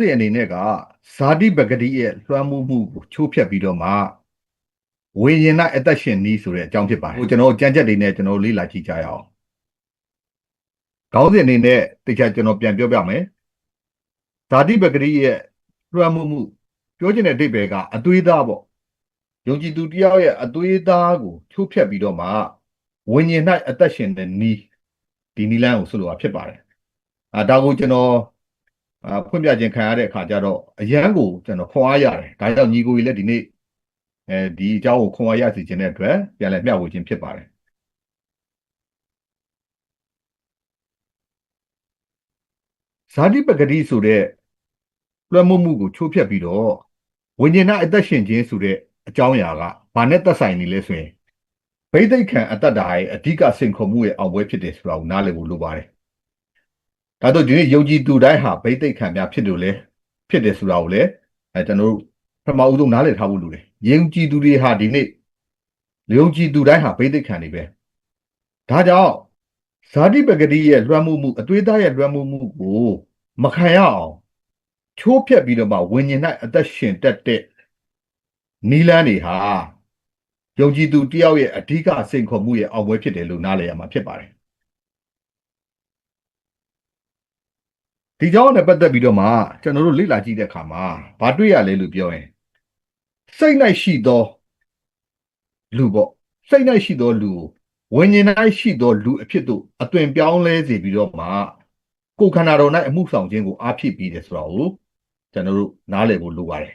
စဉ်အနေနဲ့ကဇာတိပဂတိရဲ့လွှမ်းမိုးမှုကိုချိုးဖျက်ပြီးတော့မှဝိညာဉ်နဲ့အသက်ရှင်နီးဆိုတဲ့အကြောင်းဖြစ်ပါတယ်ဟိုကျွန်တော်ကြမ်းကြက်တွေနဲ့ကျွန်တော်လေ့လာကြည့်ကြရအောင်ခေါင်းစဉ်အနေနဲ့တခြားကျွန်တော်ပြန်ပြောပြမယ်ဇာတိပဂတိရဲ့လွှမ်းမိုးမှုပြောချင်တဲ့အဓိပ္ပာယ်ကအသွေးသားပေါ့ယုံကြည်သူတယောက်ရဲ့အသွေးသားကိုချိုးဖျက်ပြီးတော့မှဝိညာဉ်၌အသက်ရှင်တဲ့နီးဒီနီလန်းကိုဆိုလိုတာဖြစ်ပါတယ်အာဒါကိုကျွန်တော် အာဖွင့်ပြခြင်းခံရတဲ့အခါကျတော့အရန်ကိုကျွန်တော်ခွန်အားရတယ်ဒါကြောင့်ညီကိုကြီးလည်းဒီနေ့အဲဒီအကြောင်းကိုခွန်အားရစီခြင်းတဲ့အတွက်ပြန်လည်မျှဝေခြင်းဖြစ်ပါတယ်ဇာတိပဂတိဆိုတဲ့လွှမ်းမိုးမှုကိုချိုးဖျက်ပြီးတော့ဝိညာဉ်နဲ့အသက်ရှင်ခြင်းဆိုတဲ့အကြောင်းအရာကဘာနဲ့သက်ဆိုင်နေလဲဆိုရင်ဗိသိက်ခံအတ္တဓာတ်ရဲ့အဓိကစိန်ခေါ်မှုရဲ့အောင်ပွဲဖြစ်တယ်ဆိုတာကိုနားလည်ဖို့လိုပါတယ် ဒါတော့ဒီနေ့ယုံကြည်သူတိုင်းဟာဗိသိက်ခံများဖြစ်လို့လဲဖြစ်တယ်ဆိုတာကိုလည်းအဲကျွန်တော်တို့ပထမဦးဆုံးနားလည်ထားဖို့လိုတယ်ယုံကြည်သူတွေဟာဒီနေ့ယုံကြည်သူတိုင်းဟာဗိသိက်ခံနေပဲဒါကြောင့်ဇာတိပဂတိရဲ့လွှမ်းမိုးမှုအသွေးသားရဲ့လွှမ်းမိုးမှုကိုမခံရအောင်ချိုးဖျက်ပြီးတော့မှဝิญဉ်၌အသက်ရှင်တတ်တဲ့နီလန်းတွေဟာယုံကြည်သူတယောက်ရဲ့အဓိကစိန်ခေါ်မှုရဲ့အောင်ပွဲဖြစ်တယ်လို့နားလည်ရမှာဖြစ်ပါတယ် ဒီကြောင်းနဲ့ပတ်သက်ပြီးတော့မှကျွန်တော်တို့လေ့လာကြည့်တဲ့အခါမှာဘာတွေ့ရလဲလို့ပြောရင်စိတ်၌ရှိသောလူပေါ့စိတ်၌ရှိသောလူကိုဝิญဉ်၌ရှိသောလူအဖြစ်သို့အသွင်ပြောင်းလဲစေပြီးတော့မှကိုယ်ခန္ဓာတော်၌အမှုဆောင်ခြင်းကိုအားဖြစ်ပြီးတယ်ဆိုတော့ကျွန်တော်တို့နားလည်ဖို့လိုပါတယ်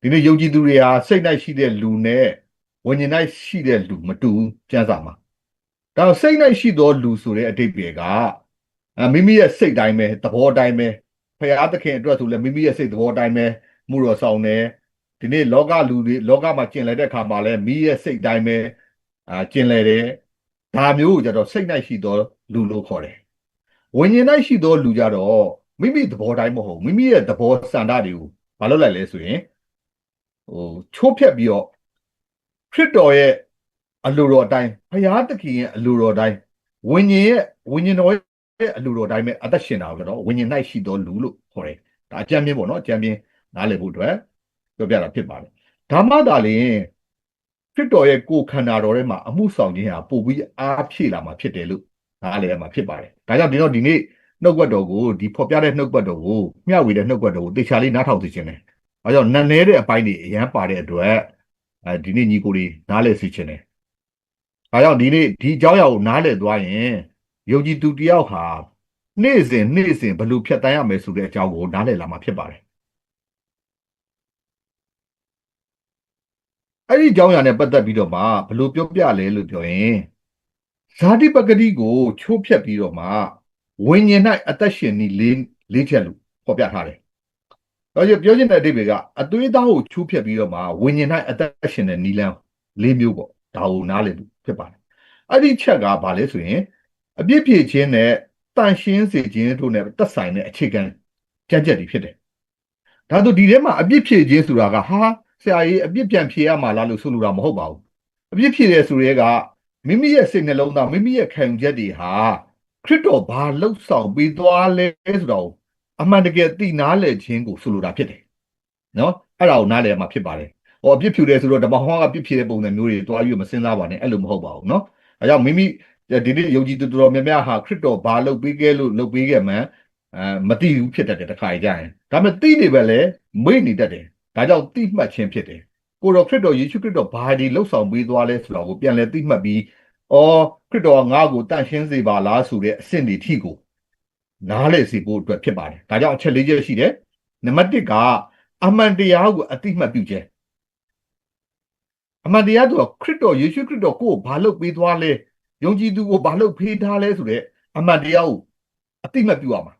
ဒီနေ့ယုံကြည်သူတွေဟာစိတ်၌ရှိတဲ့လူနဲ့ဝิญဉ်၌ရှိတဲ့လူမတူကျမ်းစာမှာဒါစိတ်၌ရှိသောလူဆိုတဲ့အတိတ်ပဲက အဲမိမိရဲ့စိတ်တိုင်းပဲသဘောတိုင်းပဲဖရာသခင်အတွက်ဆိုလဲမိမိရဲ့စိတ်သဘောတိုင်းပဲမှုတော်ဆောင်တယ်ဒီနေ့လောကလူတွေလောကမှာကျင်လည်တဲ့အခါမှာလဲမိရဲ့စိတ်တိုင်းပဲအာကျင်လည်တယ်ဒါမျိုးကိုကြတော့စိတ်၌ရှိသောလူလို့ခေါ်တယ်ဝိညာဉ်၌ရှိသောလူကြတော့မိမိသဘောတိုင်းမဟုတ်မိမိရဲ့သဘောစန္ဒတွေကိုမလုပ်လိုက်လဲဆိုရင်ဟိုချိုးဖြက်ပြီးတော့ခရစ်တော်ရဲ့အလိုတော်အတိုင်းဘုရားသခင်ရဲ့အလိုတော်အတိုင်းဝိညာဉ်ရဲ့ဝိညာဉ်တော် ရဲ့အလိုတော်အတိုင်းပဲအသက်ရှင်တာဆိုတော့ဝิญဉ်၌ရှိသောလူလို့ခေါ်တယ်ဒါအကြံပြင်းပေါ့နော်အကြံပြင်းနားလည်ဖို့အတွက်ပြောပြတာဖြစ်ပါတယ်ဓမ္မသာလင်ခရစ်တော်ရဲ့ကိုယ်ခန္ဓာတော်ထဲမှာအမှုဆောင်ခြင်းဟာပိုပြီးအားဖြည့်လာမှာဖြစ်တယ်လို့နားလည်ရမှာဖြစ်ပါတယ်ဒါကြောင့်ဒီတော့ဒီနေ့နှုတ်ကွက်တော်ကိုဒီဖော်ပြတဲ့နှုတ်ကွက်တော်ကိုမျှဝေတဲ့နှုတ်ကွက်တော်ကိုတေချာလေးနားထောင်သိခြင်းတယ်။အဲကြောင့်နတ်နဲတဲ့အပိုင်းတွေအရန်ပါတဲ့အတွက်အဲဒီနေ့ညီကိုတွေနားလည်သိခြင်းတယ်။အဲကြောင့်ဒီနေ့ဒီအကြောင်းအရာကိုနားလည်သွားရင် ယုံကြည်သူတယောက်ဟာနေ့စဉ်နေ့စဉ်ဘလို့ဖြတ်တန်းရမယ်ဆိုတဲ့အကြောင်းကိုနားလည်လာမှာဖြစ်ပါတယ်။အဲ့ဒီအကြောင်းအရာနဲ့ပတ်သက်ပြီးတော့မှဘလို့ပြောပြလဲလို့ပြောရင်ဇာတိပဂတိကိုချိုးဖျက်ပြီးတော့မှဝိညာဉ်၌အသက်ရှင်နေလေးလေးချက်လို့ဖော်ပြထားတယ်။ဒါကြောင့်ပြောချင်တဲ့အဓိပ္ပာယ်ကအသွေးသားကိုချိုးဖျက်ပြီးတော့မှဝိညာဉ်၌အသက်ရှင်တဲ့နီလန်းလေးမျိုးပေါ့ဒါကိုနားလည်လို့ဖြစ်ပါတယ်။အဲ့ဒီချက်ကဘာလဲဆိုရင် အပြစ်ပြေခြင်းနဲ့တန်ရှင်းစေခြင်းတို့နဲ့သက်ဆိုင်တဲ့အခြေခံကြက်ကြက်တွေဖြစ်တယ်။ဒါဆိုဒီထဲမှာအပြစ်ဖြေခြင်းဆိုတာကဟာဆရာကြီးအပြစ်ပြန်ဖြေရမှာလားလို့ဆိုလိုတာမဟုတ်ပါဘူး။အပြစ်ဖြေတယ်ဆိုရဲကမိမိရဲ့စိတ်နှလုံးသားမိမိရဲ့ခံယူချက်တွေဟာခရစ်တော်ဘာလှုပ်ဆောင်ပေးသွားလဲဆိုတော့အမှန်တကယ်သိနာလဲခြင်းကိုဆိုလိုတာဖြစ်တယ်နော်အဲ့ဒါကိုနားလည်မှာဖြစ်ပါတယ်ဟောအပြစ်ဖြူတယ်ဆိုတော့ဓမ္မဟောင်းကပြစ်ဖြေတဲ့ပုံစံမျိုးတွေတွားပြီးမစင်စားပါနဲ့အဲ့လိုမဟုတ်ပါဘူးနော်အဲကြောင့်မိမိ ဒီနေ့ယုံကြည်သူတော်များများဟာခရစ်တော်ဘာလှုပ်ပေးခဲ့လို့လှုပ်ပေးခဲ့မှန်းအဲမသိဘူးဖြစ်တတ်တယ်တခါကြရင်ဒါပေမဲ့သိနေပဲလေမေ့နေတတ်တယ်ဒါကြောင့်သိမှတ်ခြင်းဖြစ်တယ်ကိုတော်ခရစ်တော်ယေရှုခရစ်တော်ဘာဒီလှုပ်ဆောင်ပေးသွားလဲဆိုတော့ကိုပြန်လဲသိမှတ်ပြီးအော်ခရစ်တော်ငါ့ကိုတန့်ရှင်းစေပါလားဆိုတဲ့အဆင့်တွေထိကိုနားလည်စေဖို့အတွက်ဖြစ်ပါတယ်ဒါကြောင့်အချက်၄ချက်ရှိတယ်နံပါတ်၁ကအမှန်တရားကိုအတိမတ်ပြုခြင်းအမှန်တရားဆိုတော့ခရစ်တော်ယေရှုခရစ်တော်ကိုဘာလို့ပေးသွားလဲ ယုံကြည်သူကိုဘာလို့ဖေးထားလဲဆိုတဲ့အမှန်တရားကိုအတိမတ်ပြုရမှာ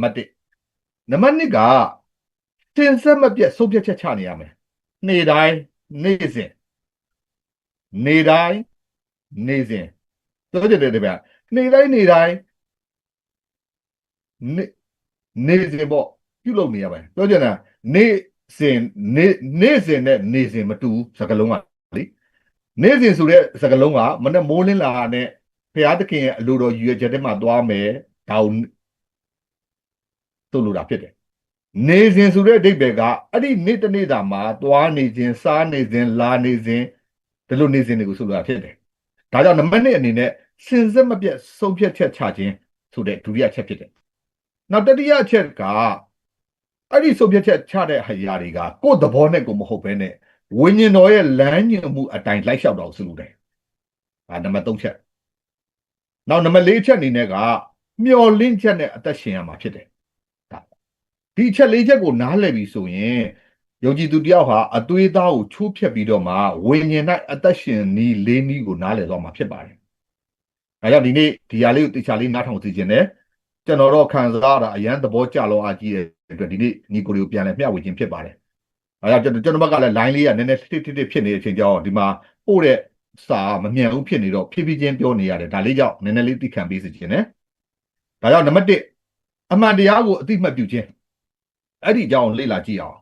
မတ်တစ်နံပါတ်2ကတင်ဆက်မပြတ်ဆုံးဖြတ်ချက်ချနေရမယ်နေ့တိုင်းနေ့စဉ်နေ့တိုင်းနေစဉ်ပြောကြတယ်ဗျနေတိုင်းနေတိုင်းနေနေစဉ်ပေါ့ပြုလုပ်နေရပါတယ်ပြောကြတာနေစဉ်နေနေစဉ်နဲ့နေစဉ်မတူစကလုံးကလေ နေစဉ်ဆိုတဲ့စကလုံးကမနဲ့မိုးလင်းလာတဲ့ဘုရားသခင်ရဲ့အလိုတော်ရည်ရွယ်ချက်ထဲမှာသွားမယ်ဒါကိုတို့လိုတာဖြစ်တယ်နေစဉ်ဆိုတဲ့အဓိပ္ပာယ်ကအဲ့ဒီနေ့တစ်နေ့တာမှာသွားနေခြင်းစားနေခြင်းလာနေခြင်းဒီလိုနေစဉ်တွေကိုဆိုလိုတာဖြစ်တယ်ဒါကြောင့်နံပါတ်1အနေနဲ့စင်စစ်မပြတ်ဆုံးဖြတ်ချက်ချခြင်းဆိုတဲ့ဒုတိယချက်ဖြစ်တယ်နောက်တတိယချက်ကအဲ့ဒီဆုံးဖြတ်ချက်ချတဲ့ဟာရာတွေကကိုယ့်သဘောနဲ့ကိုယ်မဟုတ်ဘဲနဲ့ ဝိညာဉ်တော်ရဲ့လမ်းညွှန်မှုအတိုင်းလိုက်လျှောက်တော့ဆိုလိုတယ်ဒါနံပါတ်3ချက်နောက်နံပါတ်4ချက်အနေနဲ့ကမျော်လင့်ချက်နဲ့အသက်ရှင်ရမှာဖြစ်တယ်ဒါဒီအချက်၄ချက်ကိုနားလည်ပြီဆိုရင်ယုံကြည်သူတယောက်ဟာအသွေးသားကိုချိုးဖျက်ပြီးတော့မှဝိညာဉ်၌အသက်ရှင်နီးလေးနီးကိုနားလည်တော့မှာဖြစ်ပါတယ်။ဒါကြောင့်ဒီနေ့ဒီဟာလေးကိုတေချာလေးနားထောင်သိခြင်းနဲ့ကျွန်တော်တော့ခံစားရတာအရန်သဘောကျလောအားကြီးတဲ့အတွက်ဒီနေ့ညီကိုလေးကိုပြန်လဲမျှဝေခြင်းဖြစ်ပါတယ်။အဲ ဒါကြောင့်ကျွန်တော်ဘက်ကလည်း line လေးကနည်းနည်းတစ်တစ်တစ်ဖြစ်နေတဲ့အချိန်ကြောင့်ဒီမှာပို့တဲ့စာမမြန်ဘူးဖြစ်နေတော့ဖြည်းဖြည်းချင်းပြောနေရတယ်ဒါလေးကြောင့်နည်းနည်းလေးသိခံပေးစီခြင်းနဲ့ဒါကြောင့်နံပါတ်1အမှန်တရားကိုအသိမှတ်ပြုခြင်းအဲ့ဒီအကြောင်းလေ့လာကြည့်အောင်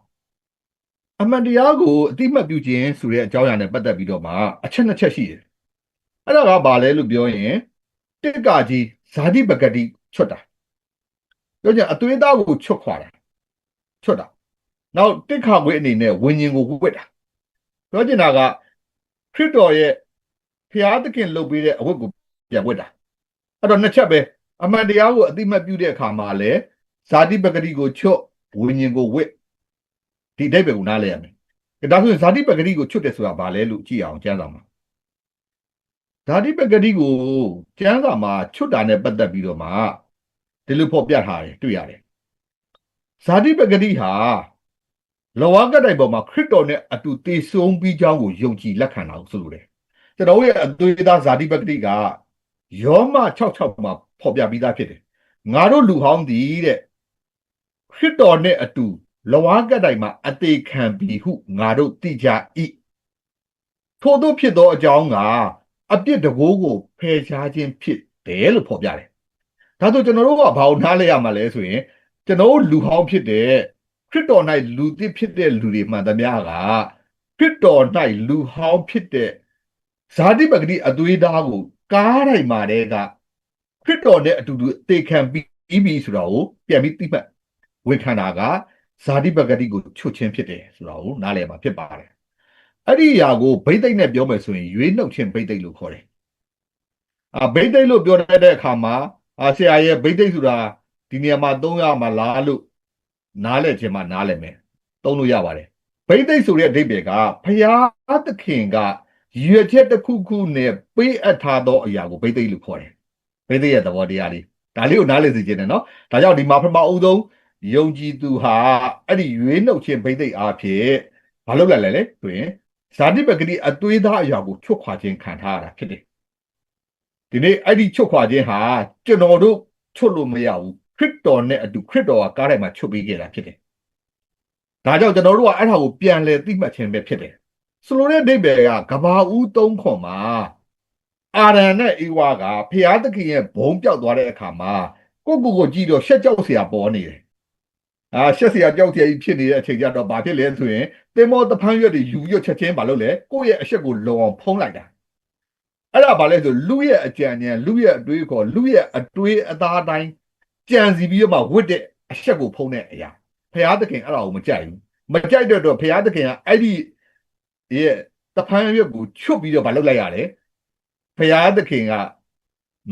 အမှန်တရားကိုအတိမတ်ပြုခြင်းဆိုတဲ့အကြောင်းအရာနဲ့ပတ်သက်ပြီးတော့မှအချက်နှစ်ချက်ရှိတယ်။အဲ့ဒါကဘာလဲလို့ပြောရင်တစ်ကကြီးဇာတိပဂတိချွတ်တာ။ပြောကြအသွေးသားကိုချွတ်ခွာတာ။ချွတ်တာ။ နောက်တစ်ခါခွေးအနေနဲ့ဝิญဉ်ကိုဝစ်တာ။ပြောချင်တာကခရစ်တော်ရဲ့ဖျားသခင်လုပ်ပေးတဲ့အဝတ်ကိုပြန်ဝစ်တာ။အဲ့တော့နှစ်ချက်ပဲအမှန်တရားကိုအတိမတ်ပြုတဲ့အခါမှာလဲဇာတိပဂတိကိုချွတ်ဝิญဉ်ကိုဝစ်ဒီအဓိပ္ပာယ်ကိုနားလဲရမယ်။ဒါဆိုရင်ဇာတိပဂတိကိုချွတ်တယ်ဆိုတာဘာလဲလို့ကြည့်အောင်ကျမ်းစာမှာဇာတိပဂတိကိုကျမ်းစာမှာချွတ်တာနဲ့ပတ်သက်ပြီးတော့မှဒီလိုဖော်ပြထားတယ်တွေ့ရတယ်။ဇာတိပဂတိဟာ လောကတိုင်ပေါ်မှာခရစ်တော်နဲ့အတူတည်ဆုံပြီးကြောင်းကိုယုံကြည်လက်ခံတာကိုဆိုလိုတယ်။ကျွန်တော်ရဲ့အသွေးသားဇာတိပဂတိကယောမ66မှာဖော်ပြပြီးသားဖြစ်တယ်။ငါတို့လူဟောင်းသည်တဲ့ခရစ်တော်နဲ့အတူလဝါကတိုင်မှာအသေးခံပြီဟုငါတို့သိကြ၏ထို့သောဖြစ်သောအကြောင်းကအပြစ်တကိုးကိုဖယ်ရှားခြင်းဖြစ်တယ်လို့ဖော်ပြတယ်ဒါဆိုကျွန်တော်တို့ကဘာလို့နားလဲရမှာလဲဆိုရင်ကျွန်တော်လူဟောင်းဖြစ်တဲ့ ခရစ်တော်၌လူသစ်ဖြစ်တဲ့လူတွေမှန်သမျှကခရစ်တော်၌လူဟောင်းဖြစ်တဲ့ဇာတိပဂတိအသွေးသားကို ကားတိုင်းမှာတည်းကခရစ်တော်နဲ့အတူတူအသေးခံပြီးပြီဆိုတာကိုပြန်ပြီးသိမှတ်ဝန်ခံတာကဇာတိပဂတိကိုချွတ်ချင်းဖြစ်တယ်ဆိုတာကိုနားလည်မှာဖြစ်ပါတယ်အဲ့ဒီအရာကိုဗိသိက်နဲ့ပြောမယ်ဆိုရင်ရွေးနှုတ်ခြင်းဗိသိက်လို့ခေါ်တယ်အာဗိသိက်လို့ပြောတဲ့အခါမှာအာဆရာရဲ့ဗိသိက်ဆိုတာဒီနေရာမှာသုံးရမှာလားလို့ နားလည်ခြင်းမှာနားလည်မယ်သုံးလို့ရပါတယ်ဗိသိက်ဆိုတဲ့အဓိပ္ပာယ်ကဖျားသခင်ကရွက်ချက်တစ်ခုခုနဲ့ပေးအပ်ထားသောအရာကိုဗိသိက်လို့ခေါ်တယ်ဗိသိက်ရဲ့သဘောတရားလေးဒါလေးကိုနားလည်စေခြင်းနဲ့နော်ဒါကြောင့်ဒီမှာပထမအဦးဆုံးယုံကြည်သူဟာအဲ့ဒီရွေးနှုတ်ခြင်းဘိသိက်အားဖြင့်မလုပ်လိုက်လဲလေဆိုရင်ဇာတိပဂတိအသွေးသားအရာကိုချွတ်ခွာခြင်းခံထားရတာဖြစ်တယ်ဒီနေ့အဲ့ဒီချွတ်ခွာခြင်းဟာကျွန်တော်တို့ချွတ်လို့မရဘူး ခရစ်တော်နဲ့အတူခရစ်တော်ကကားတိုင်းမှာချွတ်ပေးခဲ့တာဖြစ်တယ်ဒါကြောင့်ကျွန်တော်တို့ကအဲ့ဒါကိုပြန်လဲသိမှတ်ခြင်းပဲဖြစ်တယ်ဆိုလိုတဲ့အိဗယ်ကကဘာဦးသုံးခွန်မှာအာရန်နဲ့အေဝါကဖျားသခင်ရဲ့ဘုံပြောက်သွားတဲ့အခါမှာကိုကိုကိုကြည့်တော့ရှက်ကြောက်เสียပေါ်နေတယ်အာရှက်စရာကြောက်စရာကြီးဖြစ်နေတဲ့အချိန်ကျတော့ဘာဖြစ်လဲဆိုရင်တင်မောတဖန်းရွက်တွေယူရွက်ချက်ချင်းဘာလို့လဲကိုယ့်ရဲ့အရှက်ကိုလုံအောင်ဖုံးလိုက်တာအဲ့ဒါဘာလဲဆိုလူရဲ့အကြံဉာဏ်လူရဲ့အတွေးခေါ်လူရဲ့အတွေးအသားတိုင်း ကြံစီပြီးတော့မှဝစ်တဲ့အရှက်ကိုဖုံးတဲ့အရာဖရာသခင်အဲ့ဒါကိုမကြိုက်ဘူးမကြိုက်တော့တော့ဖရာသခင်ကအဲ့ဒီရဲ့တဖန်းရွက်ကိုချွတ်ပြီးတော့ဘာလုပ်လိုက်ရလဲဖရာသခင်က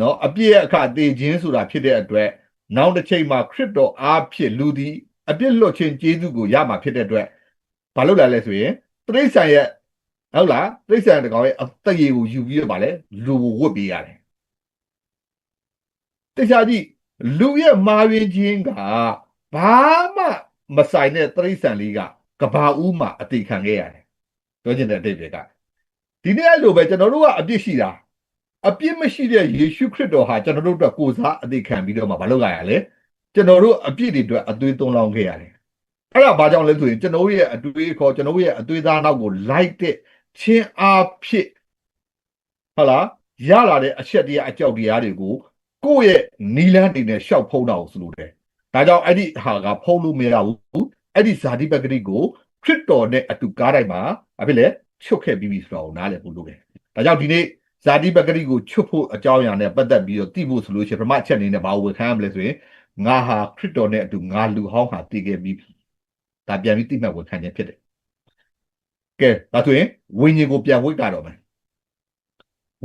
နော်အပြည့်အခအသေးခြင်းဆိုတာဖြစ်တဲ့အတွက်နောက်တစ်ချိန်မှာခရစ်တော်အားဖြင့်လူသည်အပြစ်လွတ်ခြင်းကျေးဇူးကိုရမှာဖြစ်တဲ့အတွက်ဘာလုပ်လာလဲဆိုရင်တိရစ္ဆာန်ရဲ့ဟုတ်လားတိရစ္ဆာန်တကောင်ရဲ့အသက်ရည်ကိုယူပြီးတော့ဗာလဲလူကိုဝတ်ပေးရတယ်တရားကြီး လူရဲ့မာရင်ချင်းကဘာမှမဆိုင်တဲ့တိရစ္ဆာန်လေးကကဘာဦးမှာအတိခံခဲ့ရတယ်ပြောချင်တဲ့အတိတ်တွေကဒီနေ့အဲ့လိုပဲကျွန်တော်တို့ကအပြစ်ရှိတာအပြစ်မရှိတဲ့ယေရှုခရစ်တော်ဟာကျွန်တော်တို့အတွက်ကိုစားအသေးခံပြီးတော့မှမလုပ်ရရလဲကျွန်တော်တို့အပြစ်တွေအတွက်အသွေးသွန်းလောင်းခဲ့ရတယ်အဲ့ဒါဘာကြောင့်လဲဆိုရင်ကျွန်တော်ရဲ့အတွေးခေါ်ကျွန်တော်ရဲ့အသွေးသားနောက်ကိုလိုက်တဲ့ချင်းအားဖြင့်ဟုတ်လားရလာတဲ့အချက်တရားအကြောက်တရားတွေကို ကိုယ့်ရဲ့နီလန်းတွေနဲ့ရှောက်ဖုံးတာကိုဆိုလိုတယ်ဒါကြောင့်အဲ့ဒီဟာကဖုံးလို့မရဘူးအဲ့ဒီဇာတိပဂတိကိုခရစ်တော်နဲ့အတူကားတိုင်းမှာအဖြစ်လေချုပ်ခဲ့ပြီးပြီဆိုတော့နားလည်ဖို့လိုတယ်ဒါကြောင့်ဒီနေ့ဇာတိပဂတိကိုချွတ်ဖို့အကြောင်းအရာနဲ့ပတ်သက်ပြီးတော့သိဖို့ဆိုလို့ရှိရင်ပထမအချက်အနေနဲ့ဘာဝေခံရမလဲဆိုရင်ငါဟာခရစ်တော်နဲ့အတူငါလူဟောင်းဟာတည်ခဲ့ပြီးဒါပြန်ပြီးတိမှတ်ဝန်ခံခြင်းဖြစ်တယ်ကဲဒါဆိုရင်ဝိညာဉ်ကိုပြန်ဝိတ်ကြတော့မယ်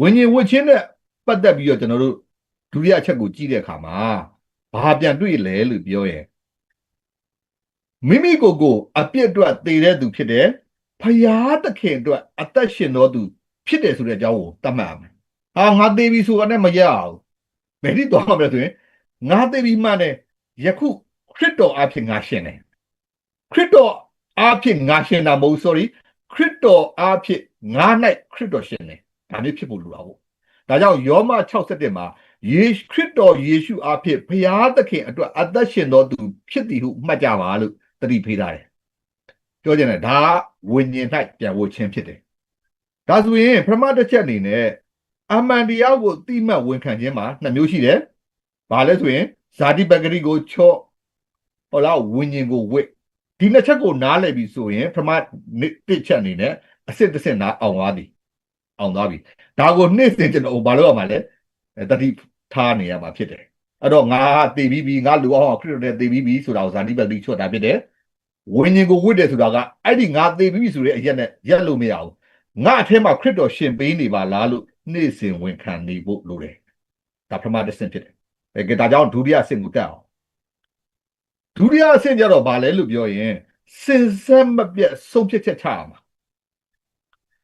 ဝိညာဉ်ဝိတ်ခြင်းနဲ့ပတ်သက်ပြီးတော့ကျွန်တော်တို့ ဒုတိယအချက်ကိုကြည့်တဲ့အခါမှာဘာပြန်တွေ့လဲလို့ပြောရင်မိမိကိုယ်ကိုအပြစ်အတွက်တည်တဲ့သူဖြစ်တယ်ဖယားသခင်အတွက်အသက်ရှင်တော်သူဖြစ်တယ်ဆိုတဲ့အကြောင်းကိုသတ်မှတ်ရမယ်ဟာငါတည်ပြီဆိုတာနဲ့မရအောင်ဘယ်နည်းသွားမှာလဲဆိုရင်ငါတည်ပြီမှနဲ့ယခုခရစ်တော်အဖြစ်ငါရှင်တယ်ခရစ်တော်အဖြစ်ငါရှင်တာမဟုတ် sorry ခရစ်တော်အဖြစ်ငါ၌ခရစ်တော်ရှင်တယ်ဒါမျိုးဖြစ်ဖို့လိုတာဟုတ်ဒါကြောင့်ယောမ67မှာ ယေခရစ်တော်ယေရှုအဖြစ်ဘုရားသခင်အတွက်အသက်ရှင်တော်သူဖြစ်သည်ဟုမှတ်ကြပါလို့တတိဖေးထားတယ်ပြောချင်တယ်ဒါဝိညာဉ်၌ပြန်ဝခြင်းဖြစ်တယ်ဒါဆိုရင်ပထမတစ်ချက်အနေနဲ့အမှန်တရားကိုသိမှတ်ဝန်ခံခြင်းမှာနှစ်မျိုးရှိတယ်ဘာလဲဆိုရင်ဇာတိပဂရိကိုချော့ဟောလားဝိညာဉ်ကိုဝစ်ဒီနှစ်ချက်ကိုနားလည်ပြီဆိုရင်ပထမတစ်ချက်အနေနဲ့အစစ်တစ်စစ်နားအောင်သွားပြီအောင်သွားပြီဒါကိုနေ့စဉ်ကျွန်တော်ဘာလို့ရမှာလဲတတိ ထားနေရမှာဖြစ်တယ်အဲ့တော့ငါတည်ပြီးပြီငါလူအောင်ခရစ်တော်နဲ့တည်ပြီးပြီဆိုတာကိုဇာတိပဂရိချော့တာဖြစ်တယ်ဝိညာဉ်ကိုဝစ်တယ်ဆိုတာကအဲ့ဒီငါတည်ပြီးပြီဆိုတဲ့အရက်နဲ့ရက်လို့မရဘူးငါအထက်မှာခရစ်တော်ရှင်ပေးနေပါလားလို့နေ့စဉ်ဝန်ခံနေဖို့လိုတယ်ဒါပထမတစ်ဆင့်ဖြစ်တယ်အဲကဒါကြောင့်ဒုတိယအဆင့်ကိုတက်အောင်ဒုတိယအဆင့်ကျတော့ဗာလဲလို့ပြောရင်စင်စက်မပြတ်ဆုံးဖြတ်ချက်ချရမှာ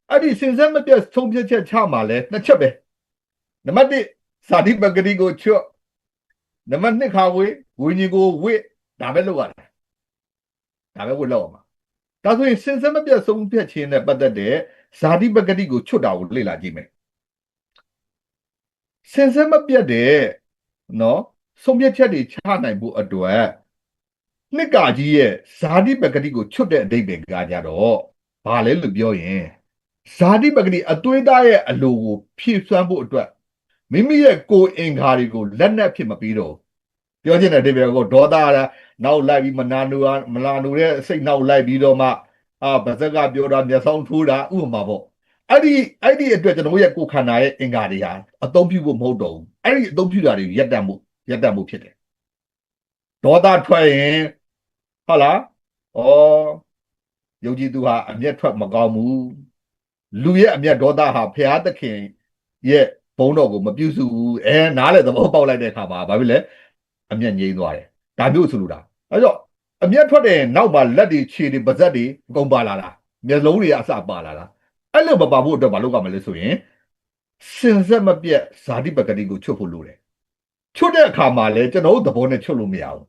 အဲ့ဒီစင်စက်မပြတ်ဆုံးဖြတ်ချက်ချမှာလဲနှစ်ချက်ပဲနံပါတ် 1ဇာတိပဂတိကိုချွတ်နံပါတ်2ခါဝေးဝိညာဉ်ကိုဝစ်ဒါပဲလုပ်ရတယ်ဒါပဲဝစ်လောက်အောင်ပါဒါဆိုရင်စင်စက်မပြတ်ဆုံးဖြတ်ခြင်းနဲ့ပတ်သက်တဲ့ဇာတိပဂတိကိုချွတ်တာကိုလေ့လာကြည့်မယ်စင်စက်မပြတ်တဲ့နော်ဆုံးဖြတ်ချက်တွေချနိုင်ဖို့အတွက်နှစ်ကကြီးရဲ့ဇာတိပဂတိကိုချွတ်တဲ့အဓိပ္ပာယ်ကကြတော့ဘာလဲလို့ပြောရင်ဇာတိပဂတိအသွေးသားရဲ့အလိုကိုဖြည့်စွမ်းဖို့အတွက် မိမိရဲ့ကိုယ်အင်္ဂါတွေကိုလက်နက်ဖြစ်မပြီးတော့ပြောချင်တဲ့အဓိပ္ပာယ်ကိုဒေါသရနောက်လိုက်ပြီးမနာနူမလာနူတဲ့စိတ်နောက်လိုက်ပြီးတော့မှအာဗဇက်ကပြောတာမျက်စောင်းထိုးတာဥပမာပေါ့အဲ့ဒီအဲ့ဒီအတွက်ကျွန်တော်ရဲ့ကိုယ်ခန္ဓာရဲ့အင်္ဂါတွေဟာအသုံးပြုဖို့မဟုတ်တော့ဘူးအဲ့ဒီအသုံးပြုတာတွေရက်တံမှုရက်တံမှုဖြစ်တယ်ဒေါသထွက်ရင်ဟုတ်လားဩယုံကြည်သူဟာအမျက်ထွက်မကောင်းဘူးလူရဲ့အမျက်ဒေါသဟာဖျားသခင်ရဲ့ ဘုံတော်ကိုမပြုစုဘူးအဲနားလေသဘောပေါက်လိုက်တဲ့အခါမှာဘာဖြစ်လဲအမျက်ငြိမ်းသွားတယ်ဒါမျိုးဆိုလိုတာအဲကြောင့်အမျက်ထွက်တဲ့နောက်မှာလက်တွေခြေတွေပါးစပ်တွေအကုန်ပါလာတာမျက်လုံးတွေအစပါလာတာအဲ့လိုမပါဖို့အတွက်မလုပ်ရမလဲဆိုရင်စင်ဆက်မပြတ်ဇာတိပဂတိကိုချွတ်ဖို့လိုတယ်ချွတ်တဲ့အခါမှာလဲကျွန်တော်တို့သဘောနဲ့ချွတ်လို့မရဘူး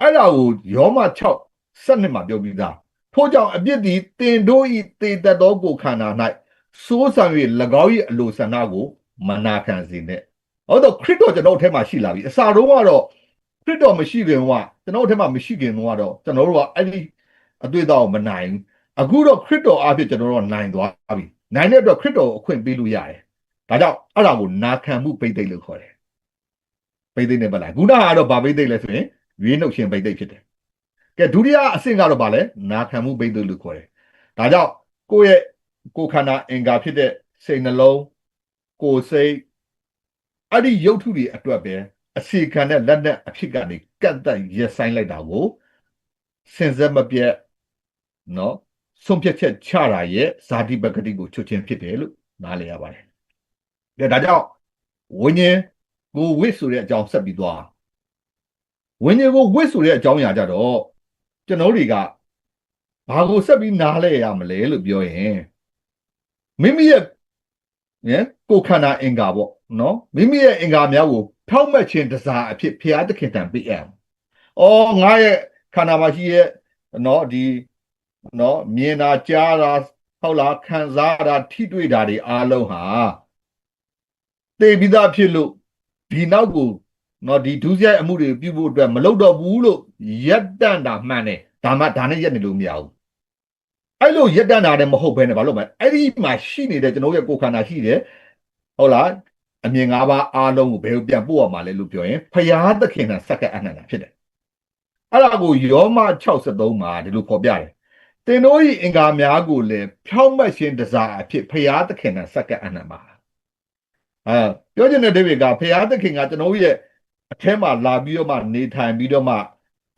အဲ့ဒါကိုယောမ6စနစ်မှာပြောပြီးသားထို့ကြောင့်အပြစ်သည်တင်တို့ဤတေတတ်သောကိုခန္ဓာ၌စိုးဆံ၍၎င်း၏အလိုဆန္ဒကို မနာခံစေနဲ့ဟုတ်တော့ခရစ်တော်ကျွန်တော်တို့ထဲမှာရှိလာပြီအစာတော့ကတော့ခရစ်တော်မရှိခင်ကကျွန်တော်တို့ထဲမှာမရှိခင်ကတော့ကျွန်တော်တို့ကအဲ့ဒီအတွေ့အကြုံမနိုင်ဘူးအခုတော့ခရစ်တော်အားဖြင့်ကျွန်တော်တို့နိုင်သွားပြီနိုင်တဲ့အတွက်ခရစ်တော်ကိုအခွင့်ပေးလို့ရတယ်ဒါကြောင့်အဲ့ဒါကိုနာခံမှုပိတ်သိမ့်လို့ခေါ်တယ်ပိတ်သိမ့်နေပါလားခုနကတော့ဗာပိတ်သိမ့်လဲဆိုရင်ရွေးနှုတ်ရှင်ပိတ်သိမ့်ဖြစ်တယ်ကဲဒုတိယအဆင့်ကတော့ဗာလဲနာခံမှုပိတ်သိမ့်လို့ခေါ်တယ်ဒါကြောင့်ကိုယ့်ရဲ့ကိုယ်ခန္ဓာအင်္ဂါဖြစ်တဲ့စိတ်နှလုံး ကိုစိတ်အဲ့ဒီရုပ်ထုတွေအတွက်ပဲအစီခံတဲ့လက်နဲ့အဖြစ်ကနေကတ်တက်ရဆိုင်လိုက်တာကိုစင်စက်မပြတ်နော်ဆုံးဖြတ်ချက်ချတာရဲ့ဇာတိပဂတိကိုချွတ်ခြင်းဖြစ်တယ်လို့နားလည်ရပါတယ်။ဒါဒါကြောင့်ဝိညာဉ်ကိုဝိဆိုတဲ့အကြောင်းဆက်ပြီးသွားဝိညာဉ်ကိုဝိဆိုတဲ့အကြောင်းအရာကြတော့ကျွန်တော်တွေကဘာကိုဆက်ပြီးနားလဲရမလဲလို့ပြောရင်မိမိရဲ့ ညကိုခန္ဓာအင်္ဂါပေါ့နော်မိမိရဲ့အင်္ဂါများကိုဖြောက်မှတ်ခြင်းတစားအဖြစ်ဖျားသခင်တံပေးအပ်။အော်ငါရဲ့ခန္ဓာမှာရှိရဲ့နော်ဒီနော်မြင်တာကြားတာဟုတ်လားခံစားတာထိတွေ့တာတွေအားလုံးဟာသိပြီးသားဖြစ်လို့ဒီနောက်ကိုနော်ဒီဒုစရိုက်အမှုတွေပြုဖို့အတွက်မလုပ်တော့ဘူးလို့ရက်တန့်တာမှန်တယ်ဒါမှဒါနဲ့ရက်နေလို့မရဘူး အဲ့လိုရက်တန့်တာလည်းမဟုတ်ဘဲနဲ့ဘာလို့မလဲအဲ့ဒီမှာရှိနေတဲ့ကျွန်တော်ရဲ့ကိုယ်ခန္ဓာရှိတယ်ဟုတ်လားအမြင်၅ပါးအားလုံးကိုဘယ်လိုပြန်ပို့ရမှာလဲလို့ပြောရင်ဖရာသခင်ကစက္ကအနန္တဖြစ်တယ်အဲ့ဒါကိုယောမ63မှာဒီလိုဖော်ပြတယ်တင်တို့၏အင်္ဂါများကိုလည်းဖြောင့်မတ်ခြင်းတစားအဖြစ်ဖရာသခင်ကစက္ကအနန္တပါအဲပြောချင်တဲ့ဒေဝိကဖရာသခင်ကကျွန်တော်ရဲ့အထဲမှာလာပြီးတော့မှနေထိုင်ပြီးတော့မှ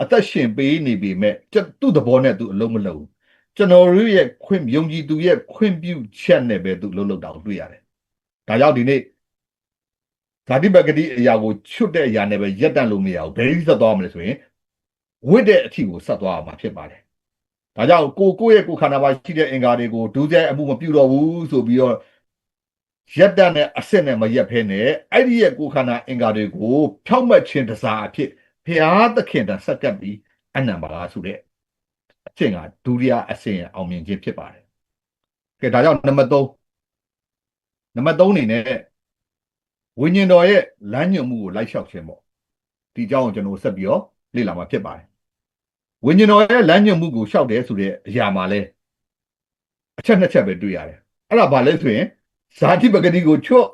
အသက်ရှင်ပေးနေပေမဲ့ကျသူ့သဘောနဲ့သူအလုံးမလုံးဘူး ကျွန်တော်တို့ရဲ့ခွင့်ယုံကြည်သူရဲ့ခွင့်ပြုချက်နဲ့ပဲသူအလုံးလုံးတာကိုတွေ့ရတယ်ဒါကြောင့်ဒီနေ့ဇာတိပဂတိအရာကိုချွတ်တဲ့အရာနဲ့ပဲရက်တန့်လို့မရဘူးဘယ်လိုဆက်သွားမလဲဆိုရင်ဝိတဲ့အထီကိုဆက်သွားမှာဖြစ်ပါတယ်ဒါကြောင့်ကိုကိုယ့်ရဲ့ကိုယ်ခန္ဓာမှာရှိတဲ့အင်္ဂါတွေကိုဒုစရိုက်အမှုမပြုတော့ဘူးဆိုပြီးတော့ရက်တန့်နဲ့အစစ်နဲ့မရက်ဖဲနဲ့အဲ့ဒီရဲ့ကိုယ်ခန္ဓာအင်္ဂါတွေကို ဖြောက်မှတ်ခြင်းတစားအဖြစ်ဖျားသခင်တဆက်ကပ်ပြီးအနံပါဆိုတဲ့ အကျင့်ကဒုတိယအဆင့်အောင်မြင်ခြင်းဖြစ်ပါတယ်ကဲဒါကြောင့်နံပါတ်3နံပါတ်3အနေနဲ့ဝိညာဉ်တော်ရဲ့လမ်းညွှန်မှုကိုလိုက်လျှောက်ခြင်းပေါ့ဒီအကြောင်းကိုကျွန်တော်ဆက်ပြီးတော့လေ့လာမှာဖြစ်ပါတယ်ဝိညာဉ်တော်ရဲ့လမ်းညွှန်မှုကိုလျှောက်တယ်ဆိုတဲ့အရာမှာလဲအချက်နှစ်ချက်ပဲတွေ့ရတယ်အဲ့ဒါဘာလဲဆိုရင်ဇာတိပဂတိကိုချွတ်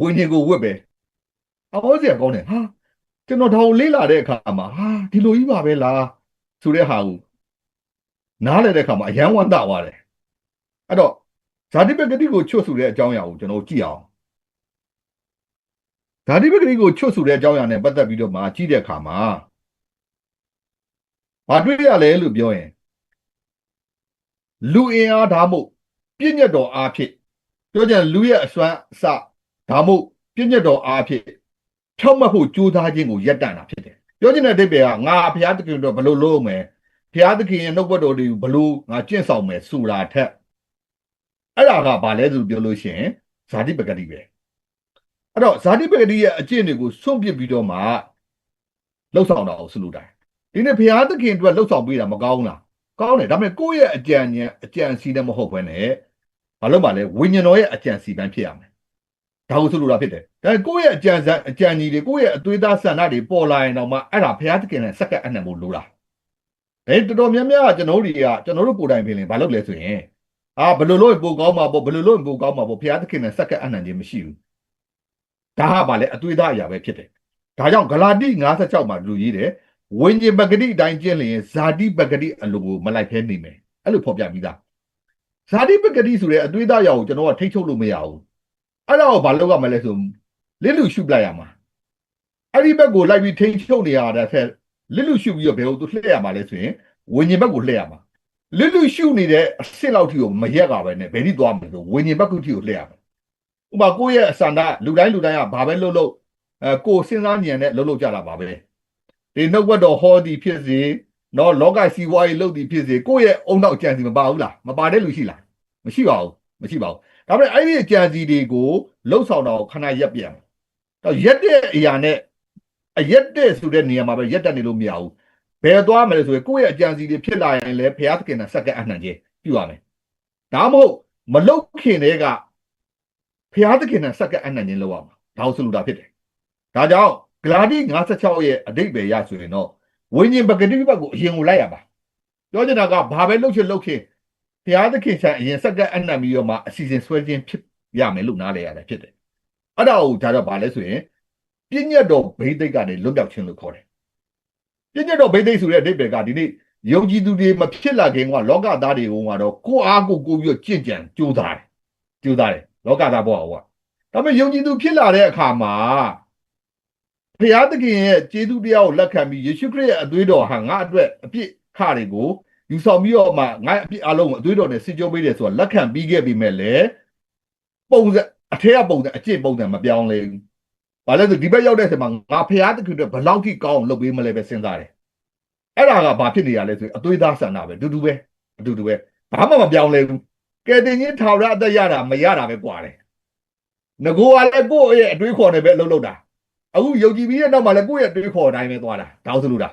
ဝိညာဉ်ကိုဝတ်ပဲအဟောစရာကောင်းတယ်ဟာကျွန်တော်ဒါကိုလေ့လာတဲ့အခါမှာဟာဒီလိုကြီးပါပဲလား ဆိုတဲ့ဟာကိုနားလည်တဲ့အခါမှာအယံဝန္တာသွားတယ်အဲ့တော့ဇာတိပဂတိကိုချွတ်ဆိုတဲ့အကြောင်းအရာကိုကျွန်တော်ကြည့်အောင်ဇာတိပဂတိကိုချွတ်ဆိုတဲ့အကြောင်းအရာနဲ့ပတ်သက်ပြီးတော့မှကြည့်တဲ့အခါမှာဘာတွေ့ရလဲလို့ပြောရင်လူအင်အားဒါမှမဟုတ်ပြည့်ညတ်တော်အားဖြင့်ပြောကြရင်လူရဲ့အစွမ်းအစဒါမှမဟုတ်ပြည့်ညတ်တော်အားဖြင့်ဖြောက်မှတ်ဖို့ကြိုးစားခြင်းကိုရပ်တန့်တာဖြစ်တယ် ပြောချင်တဲ့အဓိပ္ပာယ်ကငါဘုရားသခင်တို့ဘယ်လိုလုပ်မယ်ဘုရားသခင်ရဲ့နှုတ်ဘတော်တွေကိုဘယ်လိုငါကျင့်ဆောင်မယ်ဆိုတာထက်အဲ့ဒါကဘာလဲဆိုပြောလို့ရှိရင်ဇာတိပဂတိပဲအဲ့တော့ဇာတိပဂတိရဲ့အကျင့်တွေကိုစွန့်ပစ်ပြီးတော့မှလှုပ်ဆောင်တာကိုဆလူတိုင်းဒီနေ့ဘုရားသခင်အတွက်လှုပ်ဆောင်ပေးတာမကောင်းလားကောင်းတယ်ဒါပေမဲ့ကိုယ့်ရဲ့အကြံဉာဏ်အကြံစီနဲ့မဟုတ်ဘဲနဲ့ဘာလို့မှလဲဝိညာဉ်တော်ရဲ့အကြံစီပန်းဖြစ်ရမယ် ဒါကိုဆိုလိုတာဖြစ်တယ်ဒါကိုယ့်ရဲ့အကြံစံအကြံကြီးတွေကိုယ့်ရဲ့အသွေးသားဆန္ဒတွေပေါ်လာရင်တော့မှအဲ့ဒါဘုရားသခင်နဲ့စက္ကပ်အနှံဖို့လိုတာအဲတော်တော်များများကကျွန်တော်တို့တွေကကျွန်တော်တို့ကိုယ်တိုင်ပြင်ရင်ဘာလုပ်လဲဆိုရင်အာဘယ်လိုလုပ်ပိုကောင်းမှာပေါ့ဘယ်လိုလုပ်ပိုကောင်းမှာပေါ့ဘုရားသခင်နဲ့စက္ကပ်အနှံခြင်းမရှိဘူးဒါကဘာလဲအသွေးသားအရာပဲဖြစ်တယ်ဒါကြောင့်ဂလာတိ56မှာလူရေးတယ်ဝိညာဉ်ပဂတိအတိုင်းကျင့်လျင်ဇာတိပဂတိအလိုကိုမလိုက်ဖဲနေမယ်အဲ့လိုဖော်ပြပြီးသားဇာတိပဂတိဆိုတဲ့အသွေးသားအရာကိုကျွန်တော်ကထိတ်ချုပ်လို့မရဘူး အဲ့ဒါကိုဘာလုပ်ရမလဲဆိုလစ်လူရှုပလိုက်ရမှာအဲ့ဒီဘက်ကိုလိုက်ပြီးထိန်ချုပ်နေရတဲ့ဖက်လစ်လူရှုပြီးတော့ဘယ်လိုသူလှည့်ရမှာလဲဆိုရင်ဝิญဉ်ဘက်ကိုလှည့်ရမှာလစ်လူရှုနေတဲ့အစ်စ်လောက်ထိကိုမရက်ကပဲနဲ့ဘယ်ထိသွားမလဲဆိုဝิญဉ်ဘက်ကူထိကိုလှည့်ရမှာဥပမာကိုယ့်ရဲ့အစန္ဒလူတိုင်းလူတိုင်းကဘာပဲလုပ်လို့အဲကိုယ်စဉ်းစားဉာဏ်နဲ့လုပ်လို့ကြတာပါပဲဒီနှုတ်ဘတ်တော်ဟောသည်ဖြစ်စေနော်လောကစီဝါရေးလုပ်သည်ဖြစ်စေကိုယ့်ရဲ့အုံနောက်ကြံစီမပါဘူးလားမပါတဲ့လူရှိလားမရှိပါဘူးမရှိပါဘူး ဒါပေမဲ့အဲ့ဒီကြံစီတွေကိုလှုပ်ဆောင်တာကိုခဏရက်ပြန်တော့ရက်တဲ့အရာနဲ့အရက်တဲ့ဆိုတဲ့နေရာမှာပဲရက်တက်နေလို့မရဘူးဘယ်သွားမလဲဆိုရင်ကိုယ့်ရဲ့အကြံစီတွေဖြစ်လာရင်လည်းဘုရားသခင်နဲ့စက္ကန့်အနှံခြင်းပြုရမယ်ဒါမှမဟုတ်မလုတ်ခင်တဲ့ကဘုရားသခင်နဲ့စက္ကန့်အနှံခြင်းလုပ်ရမှာဒါဆိုလိုတာဖြစ်တယ်ဒါကြောင့်ဂလာတိ56ရဲ့အတိတ်ပဲရဆိုရင်တော့ဝိညာဉ်ပဂတိဘက်ကိုအရင်ကိုလိုက်ရပါပြောချင်တာကဘာပဲလုပ်ချင်လုပ်ခင် ဘုရားသခင်ဆန်အရင်စက္ကန့်အနှံပြီးတော့မှအစီအစဉ်ဆွဲခြင်းဖြစ်ရမယ်လို့နားလည်ရတယ်ဖြစ်တယ်အဲ့ဒါကိုဒါတော့ဗာလဲဆိုရင်ပြည့်ညတ်တော်ဘိသိက်ကနေလွတ်မြောက်ခြင်းလို့ခေါ်တယ်ပြည့်ညတ်တော်ဘိသိက်ဆိုတဲ့အဓိပ္ပာယ်ကဒီနေ့ယုံကြည်သူတွေမဖြစ်လာခင်ကလောကသားတွေကတော့ကိုအားကိုကိုပြီးတော့ကြင့်ကြံကြိုးစားတယ်ကြိုးစားတယ်လောကသားဘဝကဒါပေမဲ့ယုံကြည်သူဖြစ်လာတဲ့အခါမှာဘုရားသခင်ရဲ့ကျေးဇူးတရားကိုလက်ခံပြီးယေရှုခရစ်ရဲ့အသွေးတော်ဟာငါအတွက်အပြစ်ခတွေကို ယူဆောင်ပြီးတော့မှငါအပြစ်အလုံးကိုအသွေးတော်နဲ့စစ်ကြောပေးတယ်ဆိုတာလက်ခံပြီးခဲ့ပြီမဲ့လေပုံစံအထက်ကပုံစံအကျင့်ပုံစံမပြောင်းလဲဘူး။ဘာလဲဆိုဒီဘက်ရောက်တဲ့အချိန်မှာငါဖျားတခုအတွက်ဘလောက်ထိကောင်းအောင်လုပ်ပေးမလဲပဲစဉ်းစားတယ်။အဲ့ဒါကဘာဖြစ်နေရလဲဆိုရင်အသွေးသားဆန္ဒပဲတူတူပဲအတူတူပဲဘာမှမပြောင်းလဲဘူး။ကဲတင်ချင်းထောင်ရအသက်ရတာမရတာပဲကွာတယ်။ငကိုကလည်းကိုယ့်ရဲ့အတွေးခေါ်နေပဲအလုပ်လုပ်တာ။အခုယုံကြည်ပြီးတဲ့နောက်မှာလည်းကိုယ့်ရဲ့အတွေးခေါ်အတိုင်းပဲသွားတာ။ဒါဆိုလို့ဒါ